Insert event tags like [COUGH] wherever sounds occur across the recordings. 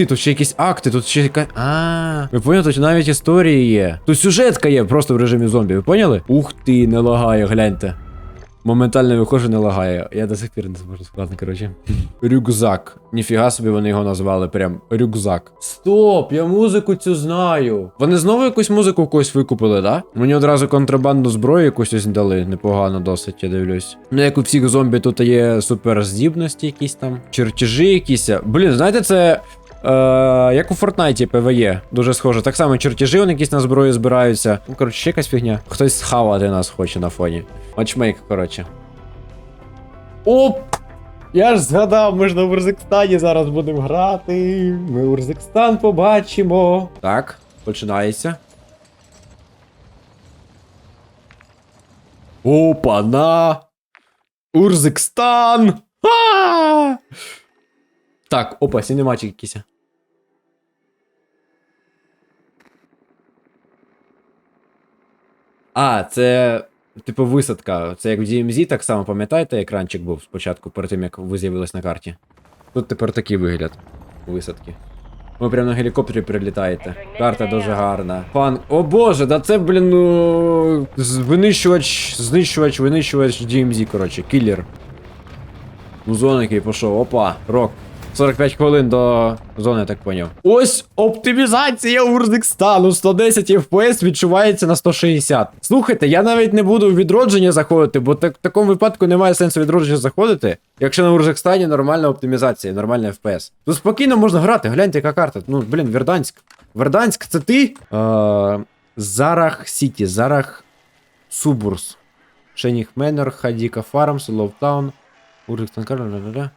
ти, тут ще якісь акти, тут ще яка. А, ви поняли, тут навіть історії є. Тут сюжетка є просто в режимі зомбі, ви поняли? Ух ти, не лагає, гляньте. Моментально виходжу, не лагає. Я до сих пір не зможу сказати, коротше. Рюкзак. Ніфіга собі вони його назвали прям рюкзак. Стоп, я музику цю знаю. Вони знову якусь музику когось викупили, да? Мені одразу контрабандну зброю якусь ось дали. Непогано досить, я дивлюсь. Ну, як у всіх зомбі, тут є суперздібності якісь там, чертежі якісь. Блін, знаєте, це. Е, як у Фортнайті ПВЕ, дуже схоже. Так само чертежі вони якісь на зброю збираються. Ну, коротше, ще якась фігня. Хтось схавати нас хоче на фоні. Матчмейк, коротше. Оп! Я ж згадав, ми ж на Урзикстані зараз будемо грати. Ми Урзикстан побачимо. Так, починається. Опа-на! Урзикстан! А! Так, опа, сінематик якийсь. А, це. Типу висадка. Це як в DMZ, так само пам'ятаєте, екранчик був спочатку, перед тим як ви з'явились на карті. Тут тепер такий вигляд висадки. Ви прямо на гелікоптері прилітаєте. Карта дуже гарна. Пан. О боже, да це, блін, ну. Винищувач, знищувач, винищувач DMZ, коротше, кілер. Музон, який пішов. Опа, рок. 45 хвилин до зони, так поняв. Ось оптимізація Урзикстану. 110 FPS відчувається на 160. Слухайте, я навіть не буду в відродження заходити, бо так, в такому випадку немає сенсу відродження заходити. Якщо на Урзикстані нормальна оптимізація, нормальний FPS. Тут спокійно можна грати, гляньте, яка карта. Ну, блін, Верданськ. Верданськ, це ти? Е, Зарах Сіті, Зарах Субурс. Шеніх Менор, Хадіка Фармс, Ловтаун, Урзикстан Кар-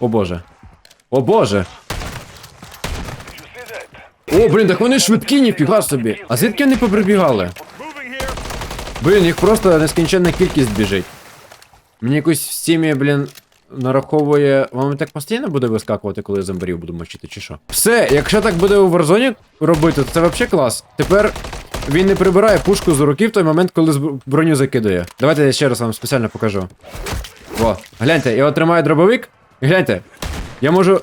О боже. О боже! О, блін, так вони швидкі, ніфіга собі. А звідки вони поприбігали? Блін, їх просто нескінченна кількість біжить. Мені якось в стімі, блін, нараховує. Вам так постійно буде вискакувати, коли я зомбарів буду мочити, чи що? Все, якщо так буде у Warzone робити, то це взагалі клас. Тепер він не прибирає пушку з руки в той момент, коли броню закидує. Давайте я ще раз вам спеціально покажу. О, гляньте, я отримаю дробовик. Гляньте, я можу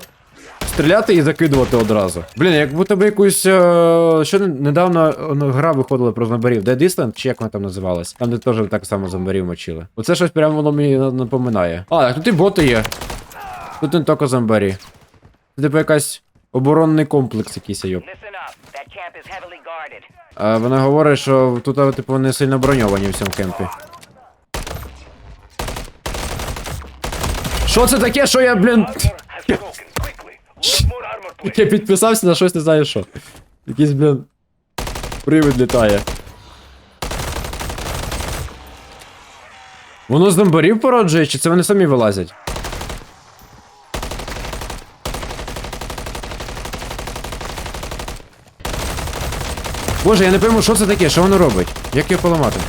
стріляти і закидувати одразу. Блін, як будто би якусь. Е, що недавно е, гра виходила про зомбарів. Dead Island, чи як вона там називалась? Там, де теж так само зомбарів мочили. Оце щось прямо воно мені напоминає. А, так тут і боти є. Тут не тільки зомбарі. Це типу якась оборонний комплекс якийсь йоп. А вона говорить, що тут типу вони сильно броньовані в цьому кемпі. Що це таке, що я, блін. Я підписався на щось не знаю що. Якийсь, блін. Привид літає. Воно з зомбарів породжує, чи це вони самі вилазять? Боже, я не пойму, що це таке, що воно робить? Як його поламати?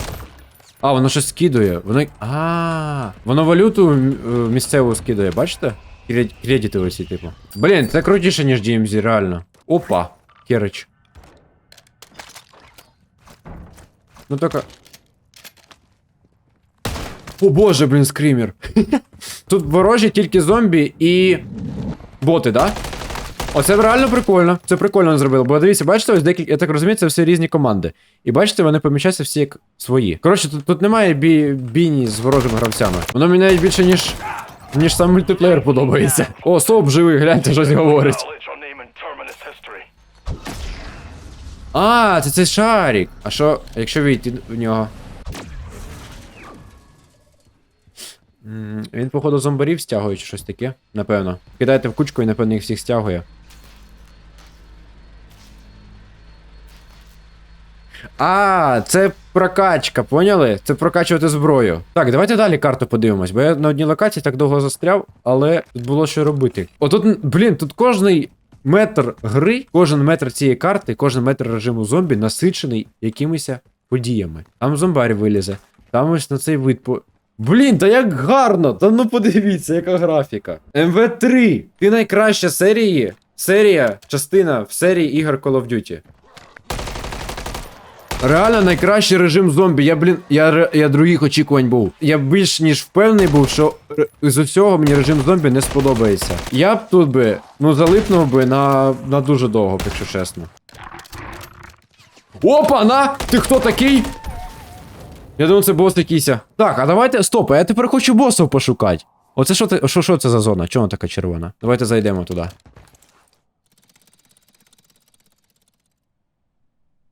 А, воно щось скидує. Воно. А, воно валюту е, місцеву скидує, бачите? Кред- Кредити оці, типу. Блін, це крутіше, ніж DMZ, реально. Опа, Керич. Ну только. О боже, блін, скример. [LAUGHS] Тут ворожі тільки зомбі і. боти, да? Оце реально прикольно. Це прикольно зробили. Бо дивіться, бачите, ось декілька, я так розумію, це всі різні команди. І бачите, вони помічаються всі як свої. Коротше, тут, тут немає бі, бійні з ворожими гравцями. Воно навіть більше, ніж. Ніж сам мультиплеєр подобається. О, стоп, живий, гляньте, щось говорить. А, це цей шарик. А що, якщо вийти в нього? Він, походу, зомбарів стягує чи щось таке. Напевно. Кидайте в кучку і, напевно, їх всіх стягує. А, це прокачка, поняли? Це прокачувати зброю. Так, давайте далі карту подивимось, бо я на одній локації так довго застряв, але тут було що робити. Отут, блін, тут кожний метр гри, кожен метр цієї карти, кожен метр режиму зомбі насичений якимись подіями. Там зомбар вилізе, там ось на цей вид по. Блін, та як гарно! Та ну подивіться, яка графіка. МВ3! Ти найкраща серії. Серія, частина в серії ігор Call of Duty. Реально найкращий режим зомбі. Я, блін, я, я других очікувань був. Я більш ніж впевнений був, що з усього мені режим зомбі не сподобається. Я б тут би, ну, залипнув би на, на дуже довго, якщо чесно. Опа, на! Ти хто такий? Я думаю, це бос якийсь. Так, а давайте. Стоп, а я тепер хочу босів пошукати. Оце що ти. Що, що це за зона? Чому вона така червона? Давайте зайдемо туди.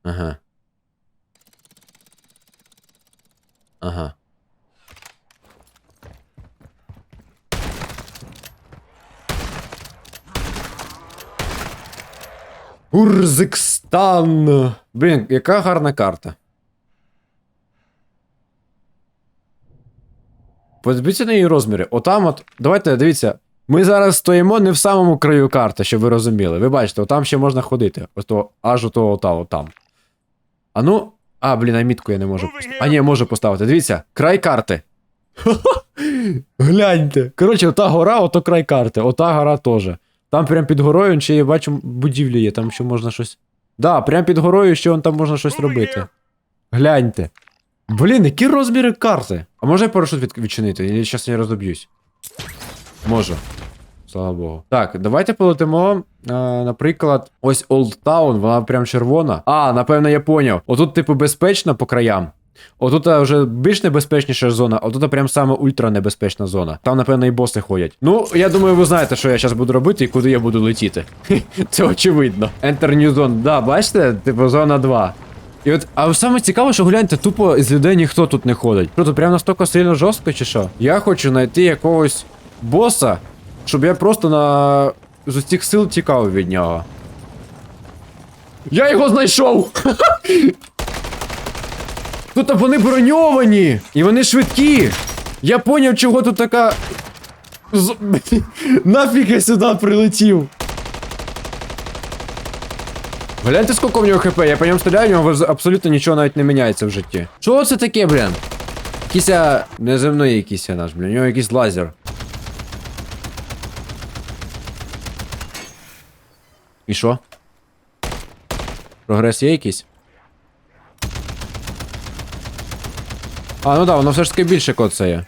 Ага. Ага. Урзикстан. Блін, яка гарна карта. Подивіться на її розміри. Отам от. Давайте, дивіться. Ми зараз стоїмо не в самому краю карти, щоб ви розуміли. Ви бачите, отам ще можна ходити. Ото, аж ото ота, отам. А ну. А, блін, а мітку я не можу поставити. А ні, можу поставити. Дивіться, край карти. [LAUGHS] Гляньте. Коротше, ота гора, ото край карти. Ота гора теж. Там прям під горою ще я бачу будівлі є, там ще можна щось. Да, прям під горою ще вон там можна щось робити. Гляньте. Блін, які розміри карти? А може я парашут від... відчинити? Я зараз не розоб'юсь. Можу. Слава Богу. Так, давайте полетимо. А, наприклад, ось Old Town, вона прям червона. А, напевно, я поняв. Отут, типу, безпечно по краям. Отут вже більш небезпечніша зона, а тут прям саме ультранебезпечна зона. Там, напевно, і боси ходять. Ну, я думаю, ви знаєте, що я зараз буду робити і куди я буду летіти. [LAUGHS] Це очевидно. Enter New Zone. Да, бачите? Типу, зона 2. І от, а саме цікаво, що гляньте, тупо з людей ніхто тут не ходить. Що тут прям настільки сильно жорстко чи що? Я хочу знайти якогось боса, щоб я просто на з усіх сил тікав від нього. Я його знайшов! [LAUGHS] Тут вони броньовані! І вони швидкі! Я поняв, чого тут така. З... [LAUGHS] Нафіг я сюди прилетів. Гляньте, скільки в нього хп, я по ньому стріляю, у нього абсолютно нічого навіть не міняється в житті. Що це таке, блін? Якийсь а, неземний якийсь наш, блін, у нього якийсь лазер. І що? Прогрес є якийсь? А, ну да, воно все ж таки більше код це є.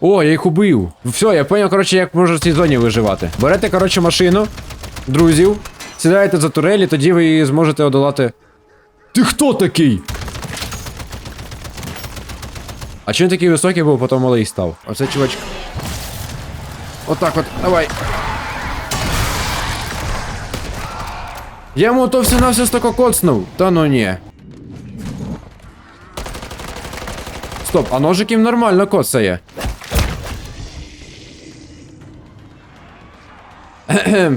О, я їх убив. Все, я поняв, коротше, як можна в цій зоні виживати. Берете, коротше, машину, друзів, сідаєте за турелі, тоді ви зможете одолати. Ти хто такий? А чим такий високий був, потім малий став? Оце чувачок. Отак от, давай. Я йому то все на все столько коцнув. Та ну ні. Стоп, а ножик їм нормально коцає.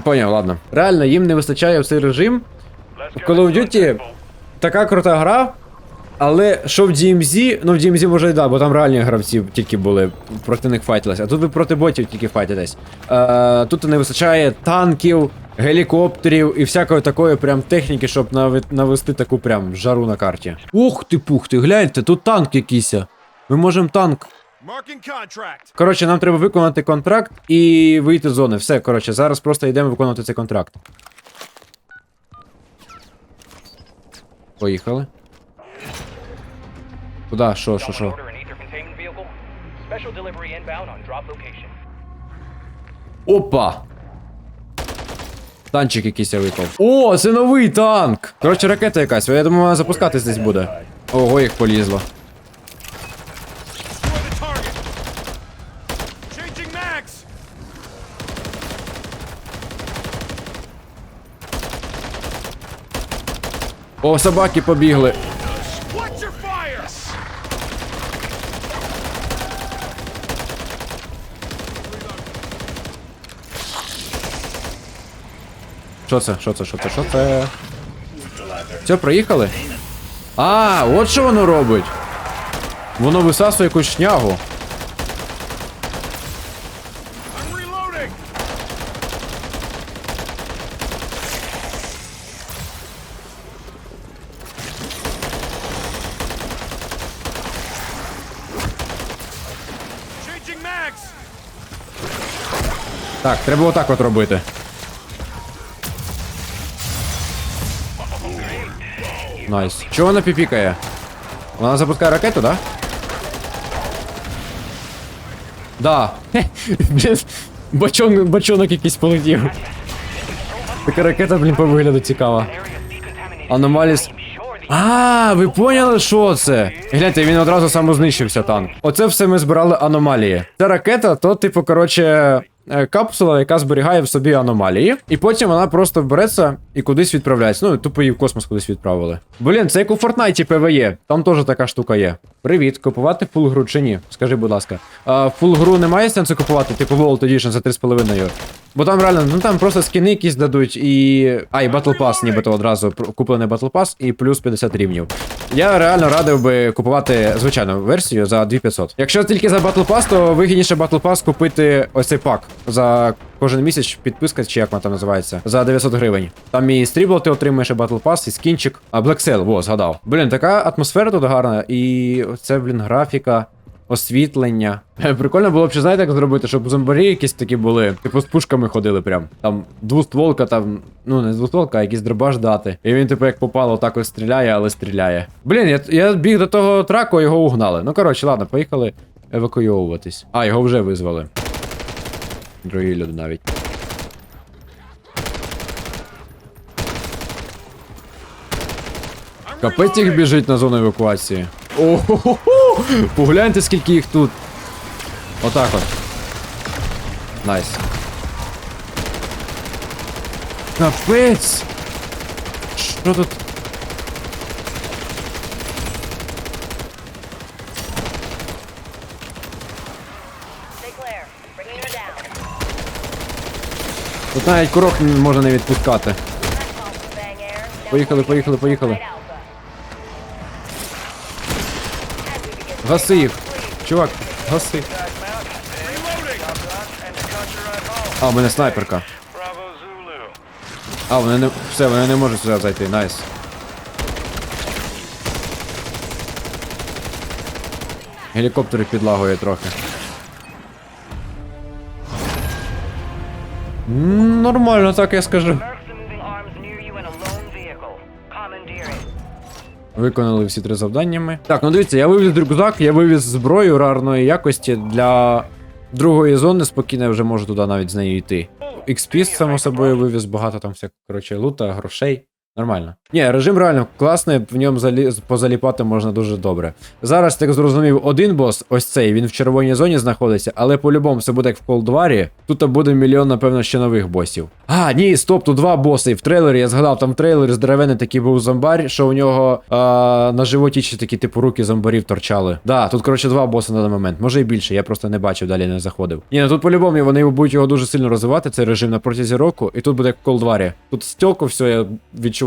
Поняв, ладно. Реально, їм не вистачає в цей режим. В Call of Duty така крута гра, але що в DMZ, ну в DMZ може і да, бо там реальні гравці тільки були, проти них файтились, а тут ви проти ботів тільки файтитесь. Е, тут не вистачає танків, гелікоптерів і всякої такої прям техніки, щоб нави- навести таку прям жару на карті. Ух ти пух ти, гляньте, тут танк якийсь. Ми можемо танк. Коротше, нам треба виконати контракт і вийти з зони. Все, коротше, зараз просто йдемо виконувати цей контракт. Поїхали. Куда? On drop location. Опа! Танчик якийсь я випав. О, це новий танк! Коротше, ракета якась, я думаю, вона запускатись десь буде. Ого, їх полізло. О, собаки побігли. Що це? Що це? Що це? Що це? Все, проїхали? А, от що воно робить. Воно висасує якусь шнягу. Так, треба отак от робити. Найс. Чого вона піпікає? Вона запускає ракету, да? Да. Блін, бачон, бачонок якийсь полетів. Така ракета, блін, по вигляду цікава. Аномаліс. А, ви поняли, що це? Гляньте, він одразу самознищився танк. Оце все ми збирали аномалії. Ця ракета, то, типу, коротше, е, капсула, яка зберігає в собі аномалії, і потім вона просто береться і кудись відправляється. Ну, тупо її в космос кудись відправили. Блін, це як у Фортнайті ПВЕ. Там теж така штука є. Привіт, купувати фул гру чи ні? Скажи, будь ласка. А, фул гру немає сенсу купувати, типу World Edition за 3,5. Бо там реально, ну там просто скини якісь дадуть і. А, і Battle Pass, нібито одразу куплений Battle Pass і плюс 50 рівнів. Я реально радив би купувати звичайну версію за 2500. Якщо тільки за Battle Pass, то вигідніше Battle Pass купити ось цей пак за кожен місяць підписка, чи як вона там називається, за 900 гривень. Там і стрібл ти отримаєш, і Battle Pass, і скінчик. А Black Sail, во, згадав. Блін, така атмосфера тут гарна, і це, блін, графіка. Освітлення. Е, Прикольно було б, ще знаєте, як зробити, щоб зомбарі якісь такі були. Типу з пушками ходили прям. Там двустволка, там, ну не двустволка, а якийсь дробаш дати. І він, типу, як попало, так ось стріляє, але стріляє. Блін, я, я біг до того траку, його угнали. Ну коротше, ладно, поїхали евакуйовуватись. А, його вже визвали. Другі люди навіть. Капець їх біжить на зону евакуації. Ого! Погляньте, скільки їх тут. Отак от. Найс. Капець! Що тут? Тут навіть курок можна не відпускати. Поїхали, поїхали, поїхали. Гаси їх. Чувак, гаси. А, у мене снайперка. А, вони не. Все, вони не можуть сюди зайти, найс. Гелікоптери підлагує трохи. Нормально, так я скажу. Виконали всі три завданнями. Так, ну дивіться, я вивіз рюкзак, я вивіз зброю рарної якості для другої зони, спокійно я вже можу туди навіть з нею йти. XP, само собою, вивіз багато там всякого, коротше, лута, грошей. Нормально. Ні, режим реально класний, в ньому залі... позаліпати можна дуже добре. Зараз, так зрозумів, один бос, ось цей, він в червоній зоні знаходиться, але по-любому це буде як в War. Тут буде мільйон, напевно, ще нових босів. А, ні, стоп, тут два боси. В трейлері я згадав, там в трейлері здоровений такий був зомбар, що у нього а, на животі ще такі, типу, руки зомбарів торчали. Да, тут, коротше, два боси на даний момент. Може і більше, я просто не бачив, далі не заходив. Ні, ну тут по-любому вони будуть його дуже сильно розвивати, цей режим на протязі року, і тут буде як в War. Тут стілко все, я відчуваю,